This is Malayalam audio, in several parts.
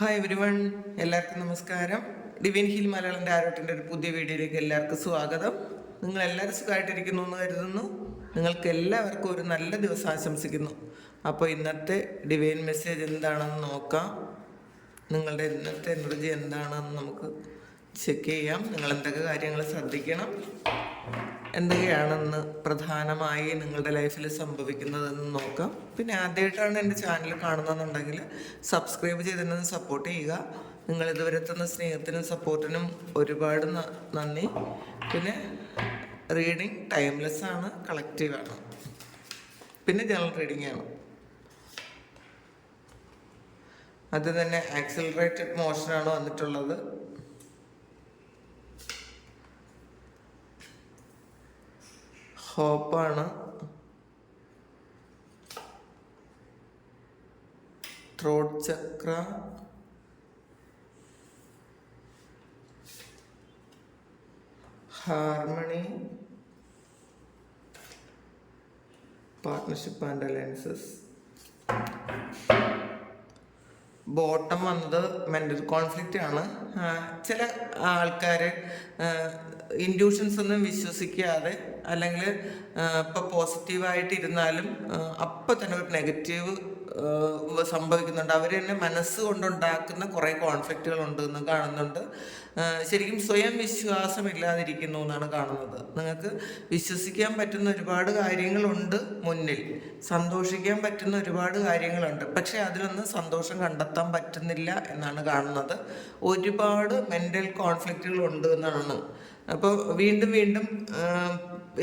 ഹായ് എവരി വൺ എല്ലാവർക്കും നമസ്കാരം. ഡിവിൻ ഹിൽ മലയാളന്റെ ആരോട്ടിന്റെ ഒരു പുതിയ വീഡിയോയിലേക്ക് എല്ലാവർക്കും സ്വാഗതം. നിങ്ങൾ എല്ലാവരും സുഖമായിട്ടിരിക്കുന്നു എന്ന് കരുതുന്നു. നിങ്ങൾക്ക് എല്ലാവർക്കും ഒരു നല്ല ദിവസം ആശംസിക്കുന്നു. അപ്പോൾ ഇന്നത്തെ ഡിവൈൻ മെസ്സേജ് എന്താണെന്ന് നോക്കാം. നിങ്ങളുടെ ഇന്നത്തെ എനർജി എന്താണെന്ന് നമുക്ക് ചെക്ക് ചെയ്യാം. നിങ്ങൾ എന്തൊക്കെ കാര്യങ്ങൾ ശ്രദ്ധിക്കണം. എന്തൊക്കെയാണെന്ന് പ്രധാനമായി നിങ്ങളുടെ ലൈഫിൽ സംഭവിക്കുന്നതെന്ന് നോക്കാം. പിന്നെ ആദ്യമായിട്ടാണ് എന്റെ ചാനൽ കാണുന്നതെന്നുണ്ടെങ്കിൽ സബ്സ്ക്രൈബ് ചെയ്തിരുന്നത് സപ്പോർട്ട് ചെയ്യുക. നിങ്ങൾ ഇതുവരെ തന്ന സ്നേഹത്തിനും സപ്പോർട്ടിനും ഒരുപാട് നന്ദി. പിന്നെ റീഡിങ് ടൈംലെസ് ആണ് കളക്റ്റീവാണ് പിന്നെ ജനറൽ റീഡിംഗ് ആണ്. അത് തന്നെ ആക്സിലറേറ്റഡ് മോഷനാണ് വന്നിട്ടുള്ളത്. ഹോപ്പാണ് throat chakra. Harmony. Partnership and alliances. Bottom വന്നത് മെന്റൽ കോൺഫ്ലിക്റ്റ് ആണ് ചില ആൾക്കാർ ഇൻഡ്യൂഷൻസ് ഒന്നും വിശ്വസിക്കാതെ അല്ലെങ്കിൽ ഇപ്പോൾ പോസിറ്റീവായിട്ട് ഇരുന്നാലും അപ്പം തന്നെ ഒരു നെഗറ്റീവ് സംഭവിക്കുന്നുണ്ട്. അവർ തന്നെ മനസ്സ് കൊണ്ടുണ്ടാക്കുന്ന കുറേ കോൺഫ്ലിക്റ്റുകൾ ഉണ്ട് എന്ന് കാണുന്നുണ്ട്. ശരിക്കും സ്വയം വിശ്വാസം ഇല്ലാതിരിക്കുന്നു എന്നാണ് കാണുന്നത്. നിങ്ങൾക്ക് വിശ്വസിക്കാൻ പറ്റുന്ന ഒരുപാട് കാര്യങ്ങളുണ്ട് മുന്നിൽ. സന്തോഷിക്കാൻ പറ്റുന്ന ഒരുപാട് കാര്യങ്ങളുണ്ട്. പക്ഷേ അതിലൊന്നും സന്തോഷം കണ്ടെത്താൻ പറ്റുന്നില്ല എന്നാണ് കാണുന്നത്. ഒരുപാട് മെന്റൽ കോൺഫ്ലിക്റ്റുകൾ ഉണ്ട് എന്നാണ് അപ്പോൾ വീണ്ടും വീണ്ടും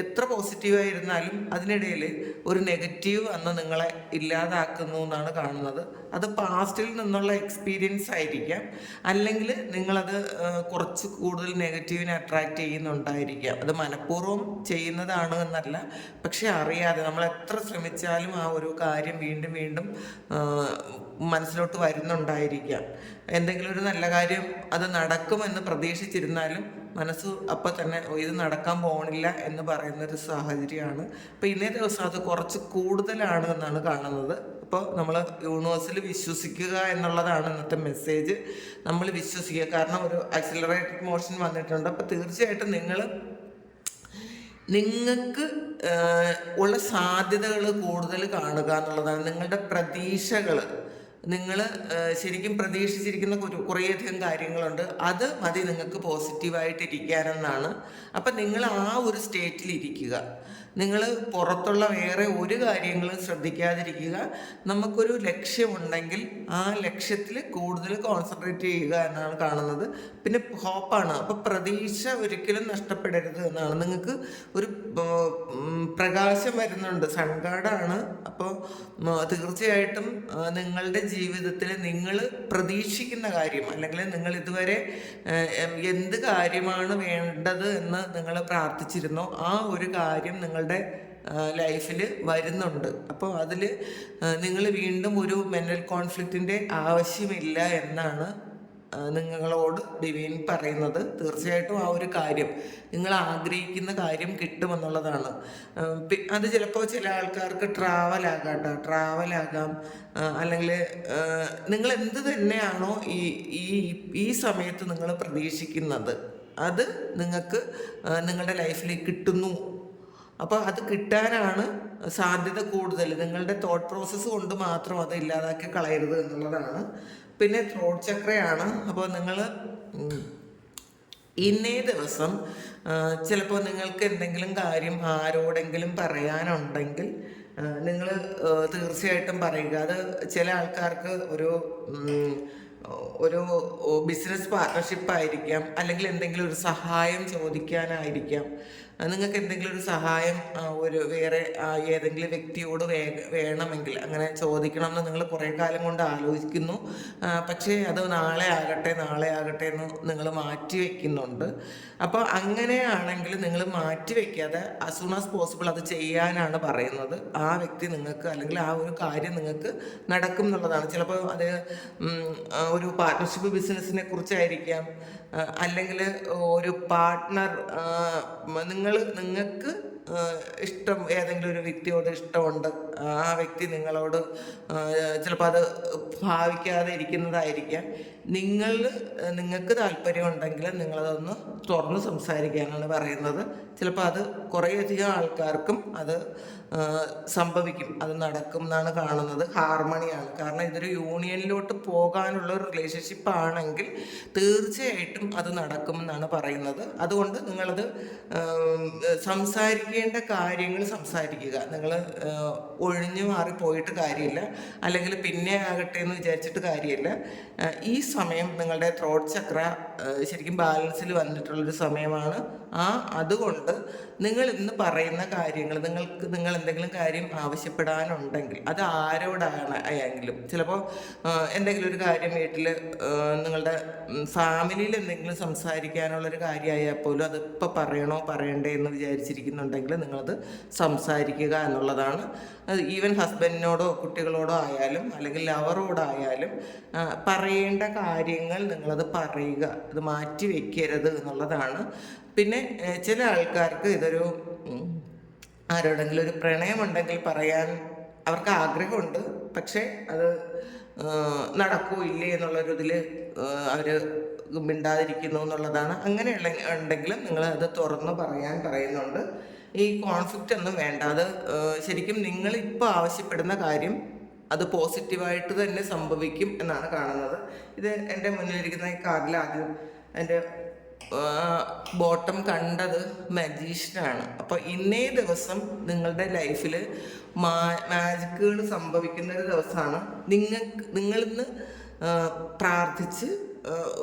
എത്ര പോസിറ്റീവായിരുന്നാലും അതിനിടയിൽ ഒരു നെഗറ്റീവ് അന്ന് നിങ്ങളെ ഇല്ലാതാക്കുന്നു എന്നാണ് കാണുന്നത്. അത് പാസ്റ്റിൽ നിന്നുള്ള എക്സ്പീരിയൻസ് ആയിരിക്കാം. അല്ലെങ്കിൽ നിങ്ങളത് കുറച്ച് കൂടുതൽ നെഗറ്റീവിനെ അട്രാക്റ്റ് ചെയ്യുന്നുണ്ടായിരിക്കാം. അത് മനഃപൂർവം ചെയ്യുന്നതാണ് എന്നല്ല. പക്ഷെ അറിയാതെ നമ്മൾ എത്ര ശ്രമിച്ചാലും ആ ഒരു കാര്യം വീണ്ടും വീണ്ടും മനസ്സിലോട്ട് വരുന്നുണ്ടായിരിക്കാം. എന്തെങ്കിലും ഒരു നല്ല കാര്യം അത് നടക്കുമെന്ന് പ്രതീക്ഷിച്ചിരുന്നാലും മനസ്സ് അപ്പം തന്നെ "ഓ, ഇത് നടക്കാൻ പോകണില്ല എന്ന് പറയുന്ന ഒരു സാഹചര്യമാണ്. അപ്പോൾ ഇന്നേ ദിവസം അത് കുറച്ച് കൂടുതലാണ് എന്നാണ് കാണുന്നത്. അപ്പോൾ നമ്മൾ യൂണിവേഴ്സിൽ വിശ്വസിക്കുക എന്നുള്ളതാണ് ഇന്നത്തെ മെസ്സേജ്. നമ്മൾ വിശ്വസിക്കുക. കാരണം ഒരു അക്സിലറേറ്റഡ് മോഷൻ വന്നിട്ടുണ്ട്. അപ്പോൾ തീർച്ചയായിട്ടും നിങ്ങൾ നിങ്ങൾക്ക് ഉള്ള സാധ്യതകൾ കൂടുതൽ കാണുക എന്നുള്ളതാണ്. നിങ്ങളുടെ പ്രതീക്ഷകൾ നിങ്ങൾ ശരിക്കും പ്രതീക്ഷിച്ചിരിക്കുന്ന കുറേയധികം കാര്യങ്ങളുണ്ട്. അത് മതി നിങ്ങൾക്ക് പോസിറ്റീവായിട്ട് ഇരിക്കാനെന്നാണ് അപ്പം നിങ്ങൾ ആ ഒരു സ്റ്റേറ്റിൽ ഇരിക്കുക നിങ്ങൾ പുറത്തുള്ള വേറെ ഒരു കാര്യങ്ങളും ശ്രദ്ധിക്കാതിരിക്കുക. നമുക്കൊരു ലക്ഷ്യമുണ്ടെങ്കിൽ ആ ലക്ഷ്യത്തിൽ കൂടുതൽ കോൺസെൻട്രേറ്റ് ചെയ്യുക എന്നാണ് കാണുന്നത്. പിന്നെ ഹോപ്പാണ് അപ്പോൾ പ്രതീക്ഷ ഒരിക്കലും നഷ്ടപ്പെടരുത് എന്നാണ്. നിങ്ങൾക്ക് ഒരു പ്രകാശം വരുന്നുണ്ട്. സൺഗാഡാണ് അപ്പോൾ തീർച്ചയായിട്ടും നിങ്ങളുടെ ജീവിതത്തിൽ നിങ്ങൾ പ്രതീക്ഷിക്കുന്ന കാര്യം അല്ലെങ്കിൽ നിങ്ങൾ ഇതുവരെ എന്ത് കാര്യമാണ് വേണ്ടത് എന്ന് നിങ്ങൾ പ്രാർത്ഥിച്ചിരുന്നോ ആ ഒരു കാര്യം നിങ്ങളുടെ ലൈഫിൽ വരുന്നുണ്ട്. അപ്പോൾ അതിൽ നിങ്ങൾ വീണ്ടും ഒരു മെന്റൽ കോൺഫ്ലിക്റ്റിന്റെ ആവശ്യമില്ല എന്നാണ് നിങ്ങളോട് ഡിവൈൻ പറയുന്നത്. തീർച്ചയായിട്ടും ആ ഒരു കാര്യം നിങ്ങൾ ആഗ്രഹിക്കുന്ന കാര്യം കിട്ടുമെന്നുള്ളതാണ്. അത് ചിലപ്പോൾ ചില ആൾക്കാർക്ക് ട്രാവൽ ആകാം കേട്ടോ ട്രാവൽ ആകാം അല്ലെങ്കിൽ നിങ്ങൾ എന്ത് തന്നെയാണോ ഈ ഈ ഈ സമയത്ത് നിങ്ങൾ പ്രതീക്ഷിക്കുന്നത് അത് നിങ്ങൾക്ക് നിങ്ങളുടെ ലൈഫിൽ കിട്ടുന്നു അപ്പോൾ അത് കിട്ടാനാണ് സാധ്യത കൂടുതൽ. നിങ്ങളുടെ തോട്ട് പ്രോസസ്സ് കൊണ്ട് മാത്രം അത് ഇല്ലാതാക്കി കളയരുത് എന്നുള്ളതാണ്. പിന്നെ ത്രോട്ട് ചക്രയാണ് അപ്പോൾ നിങ്ങൾ ഇന്നേ ദിവസം ചിലപ്പോൾ നിങ്ങൾക്ക് എന്തെങ്കിലും കാര്യം ആരോടെങ്കിലും പറയാനുണ്ടെങ്കിൽ നിങ്ങൾ തീർച്ചയായിട്ടും പറയുക. അത് ചില ആൾക്കാർക്ക് ഒരു ഒരു ബിസിനസ് പാർട്ട്ണർഷിപ്പ് ആയിരിക്കാം. അല്ലെങ്കിൽ എന്തെങ്കിലും ഒരു സഹായം ചോദിക്കാനായിരിക്കാം. നിങ്ങൾക്ക് എന്തെങ്കിലും ഒരു സഹായം ഒരു വേറെ ഏതെങ്കിലും വ്യക്തിയോട് വേണമെങ്കിൽ അങ്ങനെ ചോദിക്കണം എന്ന് നിങ്ങൾ കുറേ കാലം കൊണ്ട് ആലോചിക്കുന്നു. പക്ഷേ അത് നാളെ ആകട്ടെ നാളെ ആകട്ടെ എന്ന് നിങ്ങൾ മാറ്റി വയ്ക്കുന്നുണ്ട് അപ്പോൾ അങ്ങനെയാണെങ്കിൽ നിങ്ങൾ മാറ്റി വയ്ക്കാതെ അസൂൺ ആസ് പോസിബിൾ അത് ചെയ്യാനാണ് പറയുന്നത്. ആ വ്യക്തി നിങ്ങൾക്ക് അല്ലെങ്കിൽ ആ ഒരു കാര്യം നിങ്ങൾക്ക് നടക്കും എന്നുള്ളതാണ്. ചിലപ്പോൾ അത് ഒരു പാർട്ട്ണർഷിപ്പ് ബിസിനസ്സിനെ കുറിച്ചായിരിക്കാം. അല്ലെങ്കിൽ ഒരു പാർട്ട്ണർ നിങ്ങൾ നിങ്ങൾക്ക് ഇഷ്ടം ഏതെങ്കിലും ഒരു വ്യക്തിയോട് ഇഷ്ടമുണ്ട് ആ വ്യക്തി നിങ്ങളോട് ചിലപ്പോൾ അത് ഭാവിക്കാതെ ഇരിക്കുന്നതായിരിക്കാം. നിങ്ങൾ നിങ്ങൾക്ക് താല്പര്യമുണ്ടെങ്കിൽ നിങ്ങളതൊന്ന് തുറന്ന് സംസാരിക്കാനാണ് പറയുന്നത്. ചിലപ്പോൾ അത് കുറേയധികം ആൾക്കാർക്കും അത് സംഭവിക്കും. അത് നടക്കും എന്നാണ് കാണുന്നത്. ഹാർമണിയാണ്. കാരണം ഇതൊരു യൂണിയനിലോട്ട് പോകാനുള്ള ഒരു റിലേഷൻഷിപ്പ് ആണെങ്കിൽ തീർച്ചയായിട്ടും അത് നടക്കുമെന്നാണ് പറയുന്നത്. അതുകൊണ്ട് നിങ്ങളത് സംസാരിക്കേണ്ട കാര്യങ്ങൾ സംസാരിക്കുക. നിങ്ങൾ ഒഴിഞ്ഞു മാറി പോയിട്ട് കാര്യമില്ല. അല്ലെങ്കിൽ പിന്നെ ആകട്ടെ എന്ന് വിചാരിച്ചിട്ട് കാര്യമില്ല. ഈ സമയം നിങ്ങളുടെ ത്രോട്ട് ചക്ര ശരിക്കും ബാലൻസിൽ വന്നിട്ടുള്ളൊരു സമയമാണ്. ആ അതുകൊണ്ട് നിങ്ങൾ ഇന്ന് പറയുന്ന കാര്യങ്ങൾ നിങ്ങൾക്ക് നിങ്ങൾ എന്തെങ്കിലും കാര്യം ആവശ്യപ്പെടാനുണ്ടെങ്കിൽ അത് ആരോടാണ് ആയെങ്കിലും. ചിലപ്പോൾ എന്തെങ്കിലും ഒരു കാര്യം വീട്ടിൽ നിങ്ങളുടെ ഫാമിലിയിൽ എന്തെങ്കിലും സംസാരിക്കാനുള്ളൊരു കാര്യമായാൽ പോലും അതിപ്പോൾ പറയണോ പറയണ്ടേ എന്ന് വിചാരിച്ചിരിക്കുന്നുണ്ടെങ്കിൽ നിങ്ങളത് സംസാരിക്കുക എന്നുള്ളതാണ്. അത് ഈവൻ ഹസ്ബൻഡിനോടോ കുട്ടികളോടോ ആയാലും അല്ലെങ്കിൽ ലവറോടായാലും പറയേണ്ട കാര്യങ്ങൾ നിങ്ങളത് പറയുക. അത് മാറ്റി വയ്ക്കരുത് എന്നുള്ളതാണ്. പിന്നെ ചില ആൾക്കാർക്ക് ഇതൊരു ആരോടെങ്കിലും ഒരു പ്രണയമുണ്ടെങ്കിൽ പറയാൻ അവർക്ക് ആഗ്രഹമുണ്ട്. പക്ഷേ അത് നടക്കൂ ഇല്ലേ എന്നുള്ളൊരു ഇതിൽ അവർ മിണ്ടാതിരിക്കുന്നു എന്നുള്ളതാണ്. അങ്ങനെയുള്ള ഉണ്ടെങ്കിലും നിങ്ങൾ അത് തുറന്നു പറയാൻ പറയുന്നുണ്ട്. ഈ കോൺഫ്ലിക്റ്റ് ഒന്നും വേണ്ട. അത് ശരിക്കും നിങ്ങൾ ഇപ്പോൾ ആവശ്യപ്പെടുന്ന കാര്യം അത് പോസിറ്റീവായിട്ട് തന്നെ സംഭവിക്കും എന്നാണ് കാണുന്നത്. ഇത് എന്റെ മുന്നിലിരിക്കുന്ന ഈ കാർഡിൽ ആദ്യം എന്റെ ബോട്ടം കണ്ടത് മജീഷ്യനാണ്. അപ്പോൾ ഇന്നേ ദിവസം നിങ്ങളുടെ ലൈഫിൽ മാ മാജിക്കുകൾ സംഭവിക്കുന്ന ഒരു ദിവസമാണ്. നിങ്ങൾക്ക് നിങ്ങളിന്ന് പ്രാർത്ഥിച്ച്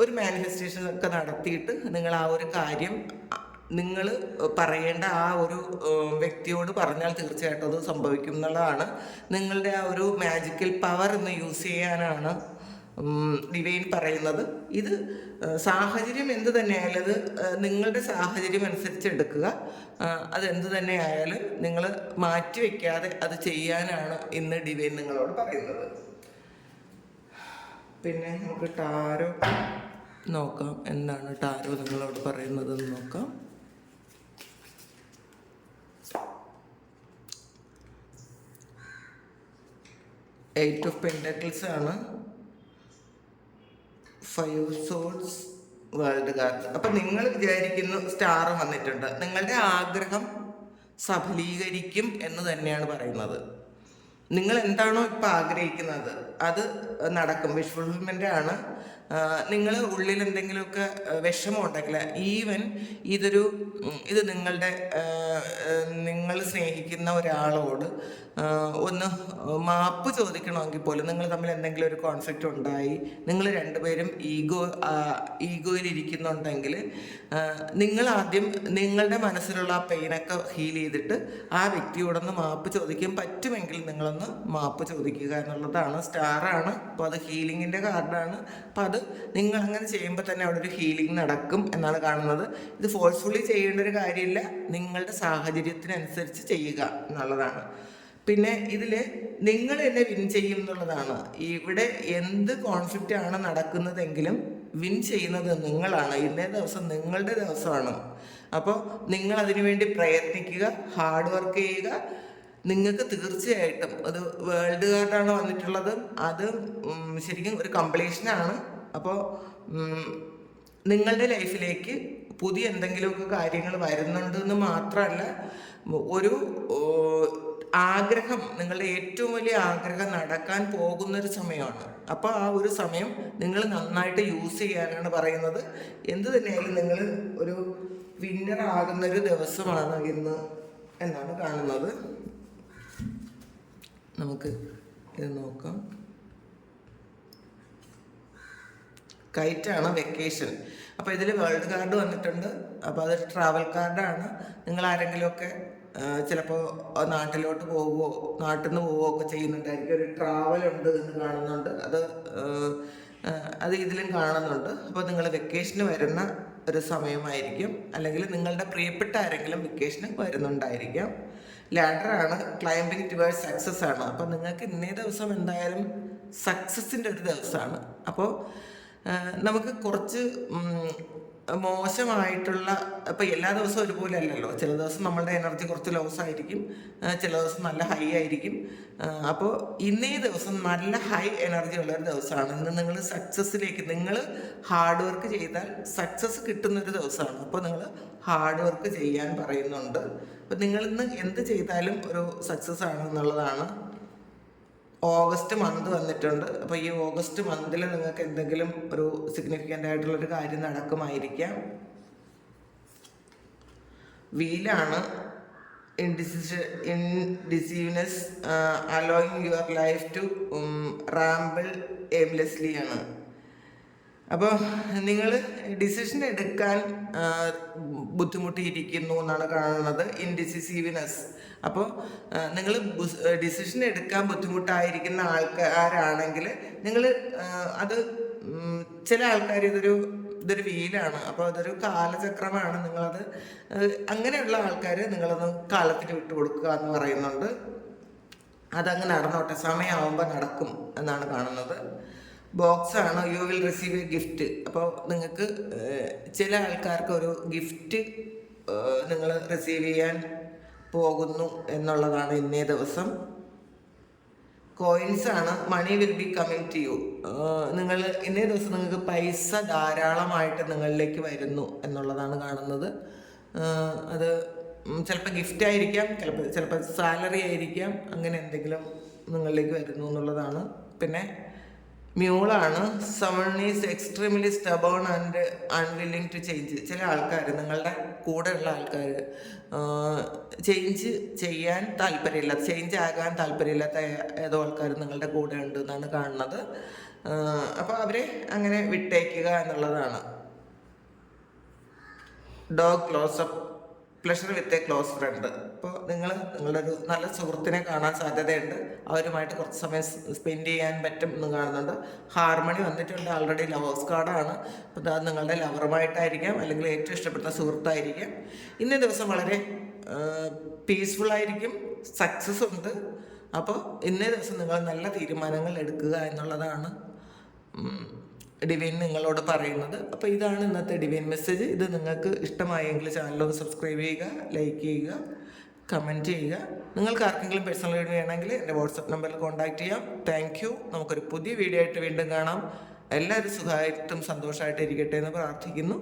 ഒരു മാനിഫെസ്റ്റേഷൻ ഒക്കെ നടത്തിയിട്ട് നിങ്ങൾ ആ ഒരു കാര്യം നിങ്ങൾ പറയേണ്ട ആ ഒരു വ്യക്തിയോട് പറഞ്ഞാൽ തീർച്ചയായിട്ടും അത് സംഭവിക്കും എന്നുള്ളതാണ് നിങ്ങളുടെ ആ ഒരു മാജിക്കൽ പവർ എന്ന് യൂസ് ചെയ്യാനാണ് ഡിവൈൻ പറയുന്നത്. ഇത് സാഹചര്യം എന്ത് തന്നെയായാലും അത് നിങ്ങളുടെ സാഹചര്യം അനുസരിച്ച് എടുക്കുക. അതെന്ത് അത് എന്ത് തന്നെ ആയാലും നിങ്ങൾ മാറ്റിവെക്കാതെ അത് ചെയ്യാനാണ് ഇന്ന് ഡിവൈൻ നിങ്ങളോട് പറയുന്നത്. പിന്നെ നമുക്ക് ടാരോ നോക്കാം. എന്താണ് ടാരോ നിങ്ങളോട് പറയുന്നതെന്ന് നോക്കാം. എയ്റ്റ് ഓഫ് പെൻഡക്കിൾസ് ആണ്. ഫൈവ് സോൾസ് വേൾഡ് കാർഡ് അപ്പൊ നിങ്ങൾ വിചാരിക്കുന്നു സ്റ്റാർ വന്നിട്ടുണ്ട്. നിങ്ങളുടെ ആഗ്രഹം സഫലീകരിക്കും എന്ന് തന്നെയാണ് പറയുന്നത്. നിങ്ങൾ എന്താണോ ഇപ്പം ആഗ്രഹിക്കുന്നത്? അത് നടക്കും. വിഷ്ഫുൾഫിൽമെന്റ് ആണ്. നിങ്ങൾ ഉള്ളിൽ എന്തെങ്കിലുമൊക്കെ വിഷമം ഉണ്ടെങ്കിൽ ഈവൻ ഇതൊരു ഇത് നിങ്ങളുടെ നിങ്ങൾ സ്നേഹിക്കുന്ന ഒരാളോട് ഒന്ന് മാപ്പ് ചോദിക്കണമെങ്കിൽ പോലും നിങ്ങൾ തമ്മിൽ എന്തെങ്കിലും ഒരു കോൺഫ്ലിക്റ്റ് ഉണ്ടായി നിങ്ങൾ രണ്ടുപേരും ഈഗോ ഈഗോയിൽ ഇരിക്കുന്നുണ്ടെങ്കിൽ നിങ്ങൾ ആദ്യം നിങ്ങളുടെ മനസ്സിലുള്ള ആ പെയിനൊക്കെ ഹീൽ ചെയ്തിട്ട് ആ വ്യക്തിയോടൊന്ന് മാപ്പ് ചോദിക്കാൻ പറ്റുമെങ്കിൽ നിങ്ങളൊന്ന് മാപ്പ് ചോദിക്കുക എന്നുള്ളതാണ്. സ്റ്റാറാണ് അപ്പോൾ അത് ഹീലിങ്ങിന്റെ കാർഡാണ് അപ്പോൾ അത് നിങ്ങൾ അങ്ങനെ ചെയ്യുമ്പോൾ തന്നെ അവിടെ ഒരു ഹീലിംഗ് നടക്കും എന്നാണ് കാണുന്നത്. ഇത് ഫോഴ്സ്ഫുള്ളി ചെയ്യേണ്ട ഒരു കാര്യമില്ല. നിങ്ങളുടെ സാഹചര്യത്തിനനുസരിച്ച് ചെയ്യുക എന്നുള്ളതാണ്. പിന്നെ ഇതിൽ നിങ്ങൾ എന്നെ വിൻ ചെയ്യും എന്നുള്ളതാണ്. ഇവിടെ എന്ത് കോൺഫ്ലിക്റ്റ് ആണ് നടക്കുന്നതെങ്കിലും വിൻ ചെയ്യുന്നത് നിങ്ങളാണ്. ഇന്നേ ദിവസം നിങ്ങളുടെ ദിവസമാണ്. അപ്പോൾ നിങ്ങൾ അതിനുവേണ്ടി പ്രയത്നിക്കുക ഹാർഡ് വർക്ക് ചെയ്യുക. നിങ്ങൾക്ക് തീർച്ചയായിട്ടും അത് വേൾഡ് കാർഡാണ് വന്നിട്ടുള്ളത്. അത് ശരിക്കും ഒരു കംപ്ലീഷനാണ് അപ്പോൾ നിങ്ങളുടെ ലൈഫിലേക്ക് പുതിയ എന്തെങ്കിലുമൊക്കെ കാര്യങ്ങൾ വരുന്നുണ്ട് എന്ന് മാത്രമല്ല ഒരു ആഗ്രഹം നിങ്ങളുടെ ഏറ്റവും വലിയ ആഗ്രഹം നടക്കാൻ പോകുന്നൊരു സമയമാണ്. അപ്പോൾ ആ ഒരു സമയം നിങ്ങൾ നന്നായിട്ട് യൂസ് ചെയ്യാനാണ് പറയുന്നത്. എന്ത് തന്നെയായാലും നിങ്ങൾ ഒരു വിന്നർ ആകുന്നൊരു ദിവസമാണ് ഇന്ന് എന്നാണ് കാണുന്നത്. നമുക്ക് ഇത് നോക്കാം. കൈറ്റാണ് വെക്കേഷൻ അപ്പോൾ ഇതിൽ വേൾഡ് കാർഡ് വന്നിട്ടുണ്ട്. അപ്പോൾ അതൊരു ട്രാവൽ കാർഡാണ് നിങ്ങൾ ആരെങ്കിലുമൊക്കെ ചിലപ്പോൾ നാട്ടിലോട്ട് പോവുകയോ നാട്ടിൽ നിന്ന് പോവുകയോ ഒക്കെ ചെയ്യുന്നുണ്ടായിരിക്കും. ഒരു ട്രാവൽ ഉണ്ട് എന്ന് കാണുന്നുണ്ട്. അത് അത് ഇതിലും കാണുന്നുണ്ട്. അപ്പോൾ നിങ്ങൾ വെക്കേഷന് വരുന്ന ഒരു സമയമായിരിക്കും. അല്ലെങ്കിൽ നിങ്ങളുടെ പ്രിയപ്പെട്ട ആരെങ്കിലും വെക്കേഷന് വരുന്നുണ്ടായിരിക്കാം. ലാഡറാണ് ക്ലൈംബിംഗ് ടുവേഴ്സ് സക്സസ് ആണ്. അപ്പോൾ നിങ്ങൾക്ക് ഇന്നേ ദിവസം എന്തായാലും സക്സസിന്റെ ഒരു ദിവസമാണ്. അപ്പോൾ നമുക്ക് കുറച്ച് മോശമായിട്ടുള്ള ഇപ്പം എല്ലാ ദിവസവും ഒരുപോലെ അല്ലല്ലോ. ചില ദിവസം നമ്മളുടെ എനർജി കുറച്ച് ലോസ് ആയിരിക്കും ചില ദിവസം നല്ല ഹൈ ആയിരിക്കും. അപ്പോൾ ഇന്നേ ദിവസം നല്ല ഹൈ എനർജി ഉള്ള ഒരു ദിവസമാണ്. ഇന്ന് നിങ്ങൾ സക്സസ്സിലേക്ക് നിങ്ങൾ ഹാർഡ് വർക്ക് ചെയ്താൽ സക്സസ് കിട്ടുന്ന ഒരു ദിവസമാണ്. അപ്പോൾ നിങ്ങൾ ഹാർഡ് വർക്ക് ചെയ്യാൻ പറയുന്നുണ്ട്. അപ്പം നിങ്ങൾ ഇന്ന് എന്ത് ചെയ്താലും ഒരു സക്സസ് ആണ് എന്നുള്ളതാണ് ഓഗസ്റ്റ് മന്ത് വന്നിട്ടുണ്ട്. അപ്പോൾ ഈ ഓഗസ്റ്റ് മന്തിൽ നിങ്ങൾക്ക് എന്തെങ്കിലും ഒരു സിഗ്നിഫിക്കന്റ് ആയിട്ടുള്ളൊരു കാര്യം നടക്കുമായിരിക്കാം. വീലാണ് indecision indecisiveness allowing your life to ramble aimlessly ആണ്. അപ്പോൾ നിങ്ങൾ ഡിസിഷൻ എടുക്കാൻ ബുദ്ധിമുട്ടിയിരിക്കുന്നു എന്നാണ് കാണുന്നത്. ഇൻഡിസിസീവ്നെസ് അപ്പോൾ നിങ്ങൾ ഡിസിഷൻ എടുക്കാൻ ബുദ്ധിമുട്ടായിരിക്കുന്ന ആൾക്കാരാണെങ്കിൽ നിങ്ങൾ അത് ചില ആൾക്കാർ ഇതൊരു ഇതൊരു വീലാണ് അപ്പോൾ അതൊരു കാലചക്രമാണ് നിങ്ങളത് അങ്ങനെയുള്ള ആൾക്കാർ നിങ്ങളത് കാലത്തിന് വിട്ടു കൊടുക്കുക എന്ന് പറയുന്നുണ്ട്. അതങ്ങ് നടന്നോട്ടെ. സമയമാകുമ്പോൾ നടക്കും എന്നാണ് കാണുന്നത്. ബോക്സ് ആണ് you will receive a gift അപ്പോൾ നിങ്ങൾക്ക് ചില ആൾക്കാർക്ക് ഒരു ഗിഫ്റ്റ് നിങ്ങൾ റിസീവ് ചെയ്യാൻ പോകുന്നു എന്നുള്ളതാണ് ഇന്നേ ദിവസം. കോയിൻസ് ആണ്. Money will be coming to you നിങ്ങൾ ഇന്നേ ദിവസം നിങ്ങൾക്ക് പൈസ ധാരാളമായിട്ട് നിങ്ങളിലേക്ക് വരുന്നു എന്നുള്ളതാണ് കാണുന്നത്. അത് ചിലപ്പോൾ ഗിഫ്റ്റ് ആയിരിക്കാം ചിലപ്പോൾ ചിലപ്പോൾ സാലറി ആയിരിക്കാം. അങ്ങനെ എന്തെങ്കിലും നിങ്ങളിലേക്ക് വരുന്നു എന്നുള്ളതാണ്. പിന്നെ മ്യൂളാണ്. Someone is extremely stubborn and unwilling to change ചില ആൾക്കാർ നിങ്ങളുടെ കൂടെ ഉള്ള ആൾക്കാർ ചേഞ്ച് ചെയ്യാൻ താല്പര്യമില്ല. ചേഞ്ച് ആകാൻ താല്പര്യമില്ലാത്ത ഏതോ ആൾക്കാർ നിങ്ങളുടെ കൂടെ ഉണ്ട് എന്നാണ് കാണുന്നത്. അപ്പോൾ അവരെ അങ്ങനെ വിട്ടേക്കുക എന്നുള്ളതാണ്. Dog close up pleasure with a close friend അപ്പോൾ നിങ്ങൾ നിങ്ങളുടെ ഒരു നല്ല സുഹൃത്തിനെ കാണാൻ സാധ്യതയുണ്ട്. അവരുമായിട്ട് കുറച്ച് സമയം സ്പെൻഡ് ചെയ്യാൻ പറ്റും എന്ന് കാണുന്നുണ്ട്. ഹാർമണി വന്നിട്ടുണ്ട് ആൾറെഡി ലവേഴ്സ് കാർഡാണ് അപ്പോൾ അത് നിങ്ങളുടെ ലവറുമായിട്ടായിരിക്കാം അല്ലെങ്കിൽ ഏറ്റവും ഇഷ്ടപ്പെട്ട സുഹൃത്തായിരിക്കാം. ഇന്നേ ദിവസം വളരെ പീസ്ഫുൾ ആയിരിക്കും. സക്സസ് ഉണ്ട്. അപ്പോൾ ഇന്നേ ദിവസം നിങ്ങൾ നല്ല തീരുമാനങ്ങൾ എടുക്കുക എന്നുള്ളതാണ്. ഡിവൈൻ നിങ്ങളോട് പറയുന്നത്. അപ്പോൾ ഇതാണ് ഇന്നത്തെ ഡിവൈൻ മെസ്സേജ് ഇത് നിങ്ങൾക്ക് ഇഷ്ടമായെങ്കിൽ ചാനലൊന്ന് സബ്സ്ക്രൈബ് ചെയ്യുക ലൈക്ക് ചെയ്യുക കമന്റ് ചെയ്യുക. നിങ്ങൾക്ക് ആർക്കെങ്കിലും പേഴ്സണൽ വീഡിയോ വേണമെങ്കിൽ എന്റെ വാട്സപ്പ് നമ്പറിൽ കോൺടാക്ട് ചെയ്യാം. താങ്ക് യു നമുക്കൊരു പുതിയ വീഡിയോ ആയിട്ട് വീണ്ടും കാണാം. എല്ലാവരും സുഖമായിട്ടും സന്തോഷമായിട്ട് ഇരിക്കട്ടെ എന്ന് പ്രാർത്ഥിക്കുന്നു.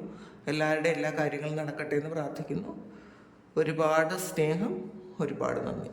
എല്ലാവരുടെയും എല്ലാ കാര്യങ്ങളും നടക്കട്ടെ എന്ന് പ്രാർത്ഥിക്കുന്നു. ഒരുപാട് സ്നേഹം ഒരുപാട് നന്ദി.